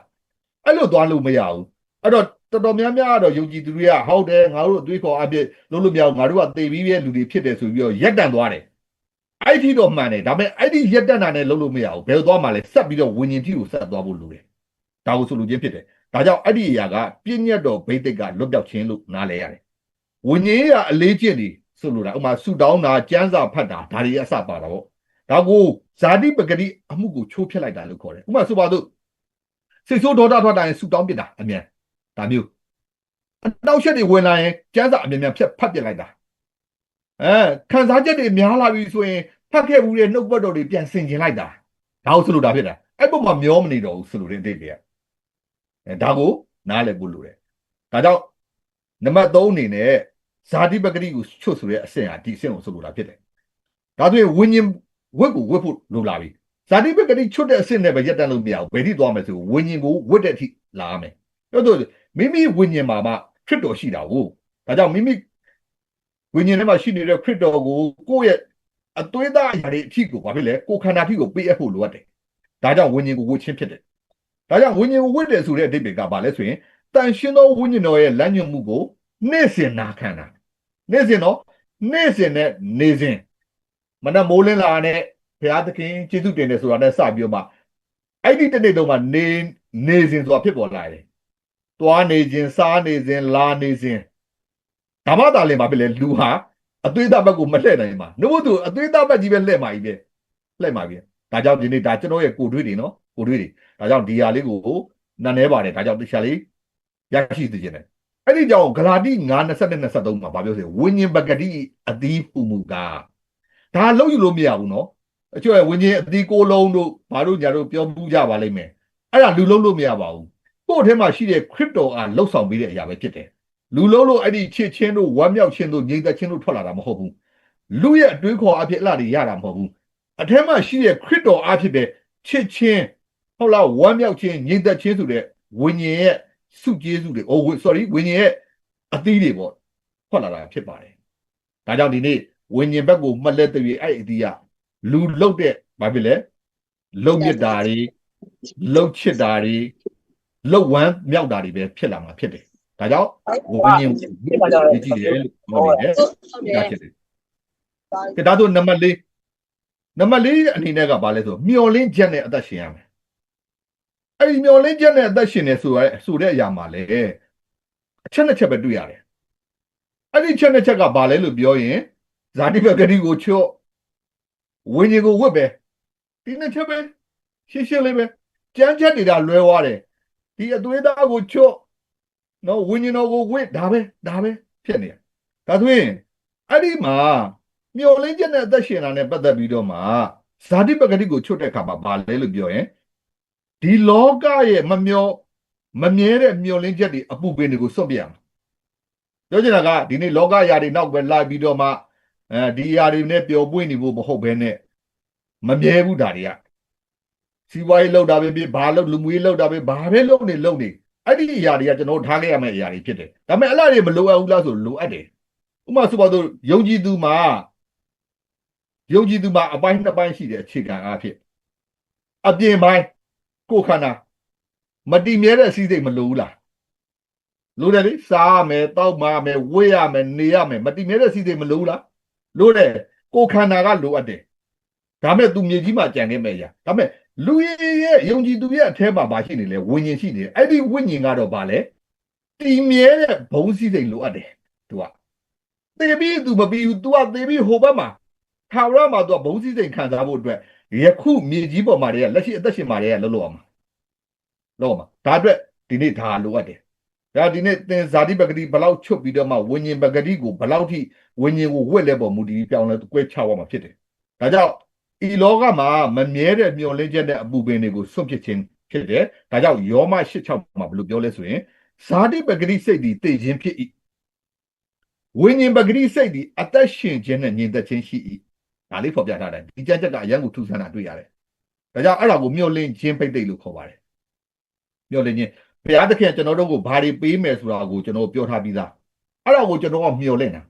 အဲ့လိုသွားလို့မရဘူး။အဲ့တော့ တော်တော်များများကတော့ယုံကြည်သူတွေကဟုတ်တယ်ငါတို့အတွေးခေါ်အပြစ်လုံးလို့မရဘူးငါတို့ကသေပြီးရဲ့လူတွေဖြစ်တယ်ဆိုပြီးတော့ရက်တန်သွားတယ်အဲ့ဒီတော့မှန်တယ်ဒါပေမဲ့အဲ့ဒီရက်တန်တာနဲ့လုံးလို့မရဘူးဘယ်သွားမှလဲဆက်ပြီးတော့ဝิญဉ်တိကိုဆက်သွားဖို့လိုတယ်ဒါကိုဆိုလိုချင်းဖြစ်တယ်ဒါကြောင့်အဲ့ဒီအရာကပြည့်ညတ်တော်ဘိသိက်ကလွတ်ပြောက်ခြင်းလို့နားလဲရတယ်ဝิญဉ်ကအလေးကျင့်နေဆိုလိုတာဥမာဆူတောင်းတာကြမ်းစာဖတ်တာဒါတွေအစပါတာပေါ့ဒါကိုဇာတိပဂတိအမှုကိုချိုးဖျက်လိုက်တာလို့ခေါ်တယ်ဥမာဆိုပါတော့စိတ်ဆိုးဒေါသထွက်တိုင်းဆူတောင်းပြတာအမြန် ဒါမျိုးအနောက်ရှက်တွေဝင်လာရင်ကျန်းစာအမြင်မြန်ဖြတ်ဖတ်ပြလိုက်တာအဲခံစားချက်တွေများလာပြီဆိုရင်ဖတ်ခဲ့ဘူးတဲ့နှုတ်ပတ်တော်တွေပြန်ဆင်ကျင်လိုက်တာဒါဟုတ်ဆိုလို့ဒါဖြစ်တာအဲ့ပုံမှာမျောမနေတော့ဘူးဆိုလို့တဲ့အတိတ်တွေကအဲဒါကိုနားလည်ဖို့လိုတယ်ဒါကြောင့်နံပါတ်3အနေနဲ့ဇာတိပဂတိကိုချွတ်ဆိုတဲ့အဆင့်ဟာဒီအဆင့်ကိုဆိုလိုတာဖြစ်တယ်ဒါဆိုရင်ဝิญဉ်ဝတ်ကိုဝတ်ဖို့လိုလာပြီဇာတိပဂတိချွတ်တဲ့အဆင့်နဲ့ပဲရက်တန်းလို့မရဘူးဘယ်ထိသွားမယ်ဆိုဝิญဉ်ကိုဝတ်တဲ့အထိလာရမယ်ပြောတော့ မိမိဝိညာဉ်မှာမှခရစ်တော်ရှိတာကိုဒါကြောင့်မိမိဝိညာဉ်ထဲမှာရှိနေတဲ့ခရစ်တော်ကိုကိုယ့်ရဲ့အသွေးသားအရာတွေအဖြစ်ကိုဘာဖြစ်လဲကိုယ်ခန္ဓာဖြစ်ကိုပေးအပ်ဖို့လိုအပ်တယ်ဒါကြောင့်ဝိညာဉ်ကိုဝတ်ခြင်းဖြစ်တယ်ဒါကြောင့်ဝိညာဉ်ကိုဝတ်တယ်ဆိုတဲ့အဓိပ္ပာယ်ကဘာလဲဆိုရင်တန်ရှင်းသောဝိညာဉ်တော်ရဲ့လမ်းညွှန်မှုကိုနေ့စဉ်နာခံတာနေ့စဉ်တော့နေ့စဉ်နဲ့နေစဉ်မနက်မိုးလင်းလာတဲ့ဘုရားသခင်ကျေးဇူးတင်တယ်ဆိုတာနဲ့စပြီးတော့မှအဲ့ဒီတနေ့တုန်းကနေနေစဉ်ဆိုတာဖြစ်ပေါ်လာတယ် သွားနေခြင်းစားနေခြင်းလာနေခြင်းဒါမှသာလည်းမဖြစ်လေလူဟာအသွေးသားဘက်ကိုမလှည့်နိုင်မှာ။နှုတ်သူအသွေးသားဘက်ကြီးပဲလှည့်မှာကြီးပဲလှည့်မှာပြီ။ဒါကြောင့်ဒီနေ့ဒါကျွန်တော်ရဲ့ကိုတွေးတွေနော်ကိုတွေးတွေဒါကြောင့်ဒီဟာလေးကိုနာနေပါတယ်ဒါကြောင့်တရားလေးရရှိသိခြင်းတယ်အဲ့ဒီကြောင့်ဂလာတိ9 22 23မှာဗာပြောစေဝိညာဉ်ပဂတိအသီးပူမူကဒါလုံးယူလို့မရဘူးနော်အကျွဲဝိညာဉ်အသီးကိုလုံးတို့ဘာတို့ညာတို့ပြောမှုကြပါလိမ့်မယ်အဲ့ဒါလူလုံးလို့မရပါဘူး ကိုယ့်အထဲမှာရှိတဲ့ခရစ်တော်အားလှုပ်ဆောင်ပေးတဲ့အရာပဲဖြစ်တယ်လူလုံးလို့အဲ့ဒီချစ်ချင်းတို့ဝမ်းမြောက်ခြင်းတို့ငြိမ်သက်ခြင်းတို့ထွက်လာတာမဟုတ်ဘူးလူရဲ့အတွေးခေါ်အဖြစ်အလှတွေရတာမဟုတ်ဘူးအထက်မှာရှိတဲ့ခရစ်တော်အားဖြစ်တဲ့ချစ်ချင်းဟုတ်လားဝမ်းမြောက်ခြင်းငြိမ်သက်ခြင်းဆိုတဲ့ဝိညာဉ်ရဲ့စုကျေးစုတွေ oh sorry ဝိညာဉ်ရဲ့အသီးတွေပေါ့ထွက်လာတာဖြစ်ပါတယ်ဒါကြောင့်ဒီနေ့ဝိညာဉ်ဘက်ကိုမှတ်လက်တွေ့အဲ့အသီးကလူလုတ်တဲ့ဘာဖြစ်လဲလုံမြစ်တာတွေလုံချစ်တာတွေ လုံဝမ်းမြောက်တာတွေပဲဖြစ်လာမှာဖြစ်တယ်ဒါကြောင့်ဝိညာဉ်ကိုကြည့်တယ်လို့ပြောနေတယ်ဒါဖြစ်တယ်ကဲဒါဆိုနံပါတ်၄နံပါတ်၄အနေနဲ့ကဘာလဲဆိုမျောလင်းချက်နဲ့အသက်ရှင်ရမယ်အဲ့ဒီမျောလင်းချက်နဲ့အသက်ရှင်နေဆိုရဲဆိုတဲ့အရာမှာလေအချက်နှစ်ချက်ပဲတွေ့ရတယ်အဲ့ဒီချက်နှစ်ချက်ကဘာလဲလို့ပြောရင်ဇာတိပဂတိကိုချော့ဝိညာဉ်ကိုဝတ်ပဲဒီနှစ်ချက်ပဲရှင်းရှင်းလေးပဲကြမ်းချက်တွေကလွဲသွားတယ် ဒီအသွေးသားကိုချော့နော်ဝိညာဉ်တော်ကိုဝတ်ဒါပဲဒါပဲဖြစ်နေဒါဆိုရင်အဲ့ဒီမှာမျောလင်းချက်နဲ့အသက်ရှင်တာနဲ့ပတ်သက်ပြီးတော့မှဇာတိပဂတိကိုချွတ်တဲ့အခါမှာဘာလဲလို့ပြောရင်ဒီလောကရဲ့မမျောမမြဲတဲ့မျောလင်းချက်တွေအပူပင်တွေကိုစွန့်ပြရမှာပြောချင်တာကဒီနေ့လောကຢာတွေနောက်ပဲလိုက်ပြီးတော့မှအဲဒီຢာတွေနဲ့ပျော်ပွင့်နေဖို့မဟုတ်ဘဲနဲ့မမြဲဘူးဒါတွေက စီးပွားရေးလောက်တာပဲဖြစ်ဘာလို့လူမှုရေးလောက်တာပဲဘာပဲလုပ်နေလုပ်နေအဲ့ဒီຢာတွေကကျွန်တော်ထားခဲ့ရမယ့်ຢာတွေဖြစ်တယ်ဒါပေမဲ့အဲ့လားတွေမလိုအပ်ဘူးလားဆိုလိုအပ်တယ်ဥပမာဆိုပါတော့ယုံကြည်သူမှာယုံကြည်သူမှာအပိုင်းနှစ်ပိုင်းရှိတဲ့အခြေခံအားဖြင့်အပြင်ပိုင်းကိုယ်ခန္ဓာမတည်မြဲတဲ့အစည်းစိမ်မလိုဘူးလားလိုတယ်လေစားရမယ်တောက်မရမယ်ဝေးရမယ်နေရမယ်မတည်မြဲတဲ့အစည်းစိမ်မလိုဘူးလားလိုတယ်ကိုယ်ခန္ဓာကလိုအပ်တယ်ဒါမဲ့သူမြေကြီးမှာကြံခဲ့မဲ့ရဒါမဲ့ လူရဲ့ယုံကြည်သူရဲ့အထဲမှာဘာရှိနေလဲဝိညာဉ်ရှိနေတယ်အဲ့ဒီဝိညာဉ်ကတော့ဘာလဲတည်မြဲတဲ့ဘုံစည်းစိမ်လိုအပ်တယ်သူကသေပြီးသူမပြီးဘူး तू ကသေပြီးဟိုဘက်မှာထာဝရမှာ तू ကဘုံစည်းစိမ်ခံစားဖို့အတွက်ယခုမြေကြီးပေါ်မှာတည်းကလက်ရှိအသက်ရှင်မှာတည်းကလှုပ်လို့အောင်လောက်မှာဒါအတွက်ဒီနေ့ဒါလိုအပ်တယ်ဒါဒီနေ့သင်ဇာတိပဂတိဘလောက်ချွတ်ပြီးတော့မှဝิญဉ်ပဂတိကိုဘလောက်ထိဝิญဉ်ကိုဝက်လဲပေါ်မူတည်ပြောင်းလဲကွဲချသွားမှာဖြစ်တယ်ဒါကြောင့် ဤလောကမှာမမြဲတဲ့မျောလင်းချက်နဲ့အပူပင်တွေကိုစွန့်ပစ်ခြင်းဖြစ်တယ်ဒါကြောင့်ယောမ86မှာဘယ်လိုပြောလဲဆိုရင်ဇာတိပဂတိစိတ်ဒီတည်ခြင်းဖြစ်၏ဝိညာဉ်ပဂတိစိတ်ဒီအသက်ရှင်ခြင်းနဲ့ညီသက်ခြင်းရှိ၏ဒါလေးဖော်ပြထားတယ်ဒီကြက်ချက်ကအရန်ကိုထူဆန်းတာတွေ့ရတယ်ဒါကြောင့်အဲ့ဒါကိုမျောလင်းခြင်းပိတ်သိလို့ခေါ်ပါတယ်မျောလင်းခြင်းဘုရားသခင်ကျွန်တော်တို့ကိုဘာတွေပေးမယ်ဆိုတာကိုကျွန်တော်ပြောထားပြီးသားအဲ့ဒါကိုကျွန်တော်ကမျောလင့်တာ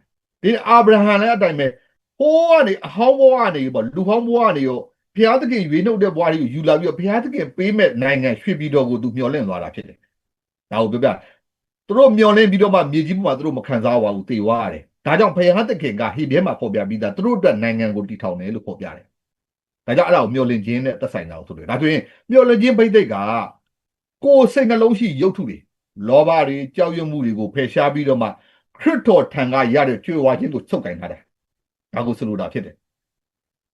ဒီအာဗြဟံလည်းအတိုင်းပဲ ဟိုးကနေအဟောင်းဘဝကနေပေါ့လူဟောင်းဘဝကနေရောဘုရားသခင်ရွေးနှုတ်တဲ့ဘဝတွေကိုယူလာပြီးတော့ဘုရားသခင်ပေးမဲ့နိုင်ငံရွှေပြည်တော်ကိုသူမျောလင့်သွားတာဖြစ်တယ်ဒါကိုပြောပြသူတို့မျောလင့်ပြီးတော့မှမြေကြီးပေါ်မှာသူတို့မခံစားပါဘူးတေဝါရတယ်ဒါကြောင့်ဘုရားသခင်ကဟေဘဲမှာဖော်ပြပြီးသားသူတို့အတွက်နိုင်ငံကိုတည်ထောင်တယ်လို့ဖော်ပြတယ်ဒါကြောင့်အဲ့ဒါကိုမျောလင့်ခြင်းနဲ့သက်ဆိုင်တာကိုဆိုတယ်ဒါဆိုရင်မျောလင့်ခြင်းဘိသိက်ကကိုယ်စိတ်နှလုံးရှိရုပ်ထုတွေလောဘတွေကြောက်ရွံ့မှုတွေကိုဖယ်ရှားပြီးတော့မှခရစ်တော်ထံကရတဲ့ကြွေဝါခြင်းကိုချုပ်ကင်ထားတယ် ဒါကိုဆိုလိုတာဖြစ်တယ်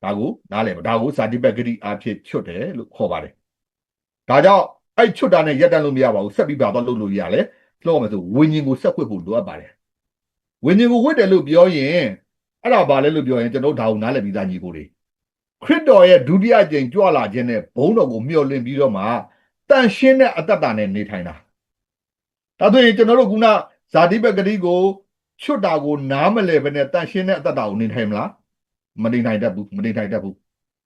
ဒါကိုနားလည်ပါဒါကိုဇာတိပဂတိအဖြစ်ချွတ်တယ်လို့ခေါ်ပါတယ်ဒါကြောင့်အဲ့ချွတ်တာနဲ့ရက်တန်းလို့မရပါဘူးဆက်ပြီးပါတော့လုပ်လို့ရတယ်လို့မယ်ဆိုဝิญဉ်ကိုဆက်ခွတ်ဖို့လိုအပ်ပါတယ်ဝิญဉ်ကိုဝတ်တယ်လို့ပြောရင်အဲ့ဒါဘာလဲလို့ပြောရင်ကျွန်တော်ဒါကိုနားလည်ပြီးသားညီကိုတွေခရစ်တော်ရဲ့ဒုတိယကြိမ်ကြွလာခြင်းနဲ့ဘုန်းတော်ကိုမျှော်လင့်ပြီးတော့မှတန်ရှင်းတဲ့အတ္တတာနဲ့နေထိုင်တာဒါဆိုရင်ကျွန်တော်တို့ခုနဇာတိပဂတိကို ချွတ်တာကိုနားမလဲပဲနဲ့တန်ရှင်းတဲ့အတ္တတာကိုနေထိုင်မလားမနေနိုင်တတ်ဘူးမနေနိုင်တတ်ဘူး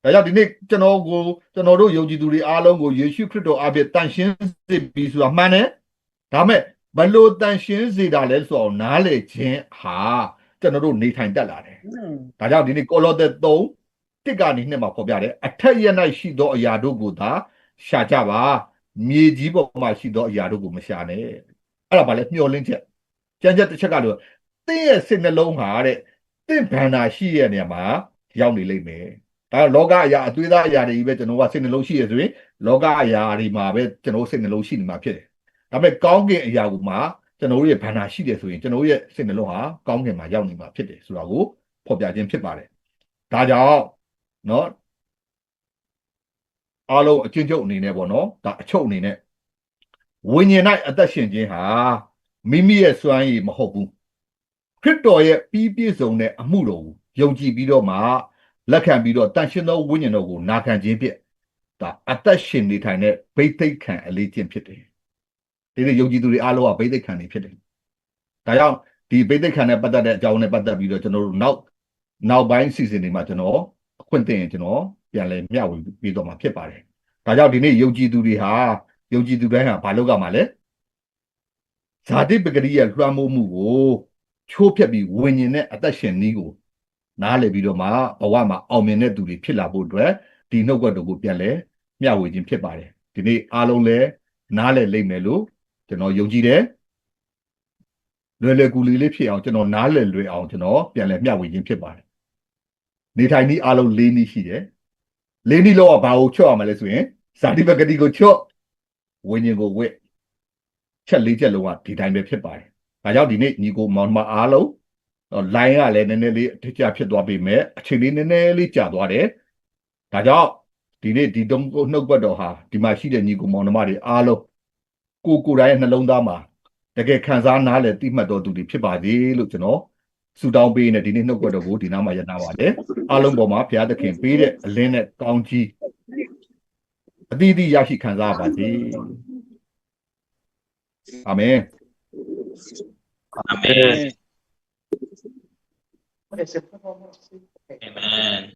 ဒါကြောင့်ဒီနေ့ကျွန်တော်ကိုကျွန်တော်တို့ယုံကြည်သူတွေအားလုံးကိုယေရှုခရစ်တော်အဖြစ်တန်ရှင်းစေပြီးဆိုတာမှန်တယ်ဒါမဲ့ဘလို့တန်ရှင်းစေတာလဲဆိုတော့နားလေခြင်းဟာကျွန်တော်တို့နေထိုင်တတ်လာတယ်ဒါကြောင့်ဒီနေ့ကောလောသဲ3တစ်ကနေနှစ်မှာဖော်ပြတယ်အထက်ရ၌ရှိသောအရာတို့ကိုသာရှာကြပါမြေကြီးပေါ်မှာရှိသောအရာတို့ကိုမရှာနဲ့အဲ့ဒါဘာလဲမျောလင်းချက်ကြံချက်တစ်ချက်ကလို့ တင်းရဲ့စိတ်နှလုံးဟာတဲ့တင့်ဘန္နာရှိရဲ့နေရာမှာရောက်နေလိမ့်မယ်ဒါကလောကအရာအသွေးသားအရာတွေကြီးပဲကျွန်တော်ကစိတ်နှလုံးရှိရဆိုရင်လောကအရာတွေမှာပဲကျွန်တော်စိတ်နှလုံးရှိနေမှာဖြစ်တယ်ဒါပေမဲ့ကောင်းကင်အရာကိုမှကျွန်တော်တို့ရဲ့ဘန္နာရှိတယ်ဆိုရင်ကျွန်တော်ရဲ့စိတ်နှလုံးဟာကောင်းကင်မှာရောက်နေမှာဖြစ်တယ်ဆိုတာကိုဖော်ပြခြင်းဖြစ်ပါတယ်ဒါကြောင့်เนาะအားလုံးအချင်းချုပ်အနေနဲ့ပေါ့နော်ဒါအချုပ်အနေနဲ့ဝိညာဉ်၌အသက်ရှင်ခြင်းဟာမိမိရဲ့စွမ်းရည်မဟုတ်ဘူး ခရစ်တော်ရဲ့ပြီးပြည့်စုံတဲ့အမှုတော်ကိုယုံကြည်ပြီးတော့မှလက်ခံပြီးတော့တန်ရှင်သောဝိညာဉ်တော်ကိုနာခံခြင်းဖြင့်ဒါအသက်ရှင်နေထိုင်တဲ့ဘိသိက်ခံအလေးခြင်းဖြစ်တယ်ဒီလိုယုံကြည်သူတွေအားလုံးကဘိသိက်ခံနေဖြစ်တယ်ဒါကြောင့်ဒီဘိသိက်ခံနဲ့ပတ်သက်တဲ့အကြောင်းနဲ့ပတ်သက်ပြီးတော့ကျွန်တော်တို့နောက်နောက်ပိုင်းစီစဉ်တွေမှာကျွန်တော်အခွင့်အရေးကျွန်တော်ပြန်လဲမျှဝေပြီးတော့မှာဖြစ်ပါတယ်ဒါကြောင့်ဒီနေ့ယုံကြည်သူတွေဟာယုံကြည်သူတိုင်းဟာဘာလုပ်ကြမှာလဲဇာတိပဂရိရဲ့လွှမ်းမိုးမှုကို ချိုးဖျက်ပြီးဝิญဉ်နဲ့အသက်ရှင်နည်းကိုနားလည်ပြီးတော့မှဘဝမှာအောင်မြင်တဲ့သူတွေဖြစ်လာဖို့အတွက်ဒီနှုတ်ကပတ်တော်ကိုပြန်လဲမျှဝေခြင်းဖြစ်ပါတယ်ဒီနေ့အားလုံးလဲနားလည်လိမ့်မယ်လို့ကျွန်တော်ယုံကြည်တယ်လွယ်လွယ်ကူလီလေးဖြစ်အောင်ကျွန်တော်နားလည်လွယ်အောင်ကျွန်တော်ပြန်လဲမျှဝေခြင်းဖြစ်ပါတယ်နေထိုင်နည်းအားလုံး၄နည်းရှိတယ်လေးနည်းလောကဘာကိုချော့ရမလဲဆိုရင်ဇာတိပဂတိကိုချော့ဝိညာဉ်ကိုဝစ်ချက်လေးချက်လုံးကဒီတိုင်းပဲဖြစ်ပါတယ် ဒါကြောင့်ဒီနေ့ညီကိုမောင်မအားလုံးတော့ line ကလည်းနည်းနည်းလေးအထစ်ကျဖြစ်သွားပြီမဲ့အချိန်လေးနည်းနည်းလေးကြာသွားတယ်ဒါကြောင့်ဒီနေ့ဒီတုံးနှုတ်ပတ်တော်ဟာဒီမှာရှိတဲ့ညီကိုမောင်နှမတွေအားလုံးကိုကိုယ်တိုင်ရဲ့နှလုံးသားမှာတကယ်ခံစားနားလည်သိမှတ်တော်သူတွေဖြစ်ပါစေလို့ကျွန်တော်ဆုတောင်းပေးနေဒီနေ့နှုတ်ပတ်တော်ကိုဒီနားမှာရနာပါတယ်အားလုံးပေါ်မှာဘုရားသခင်ပေးတဲ့အလင်းနဲ့ကောင်းကြီးအသီးသီးရရှိခံစားပါစေအာမင် Amen. Amen.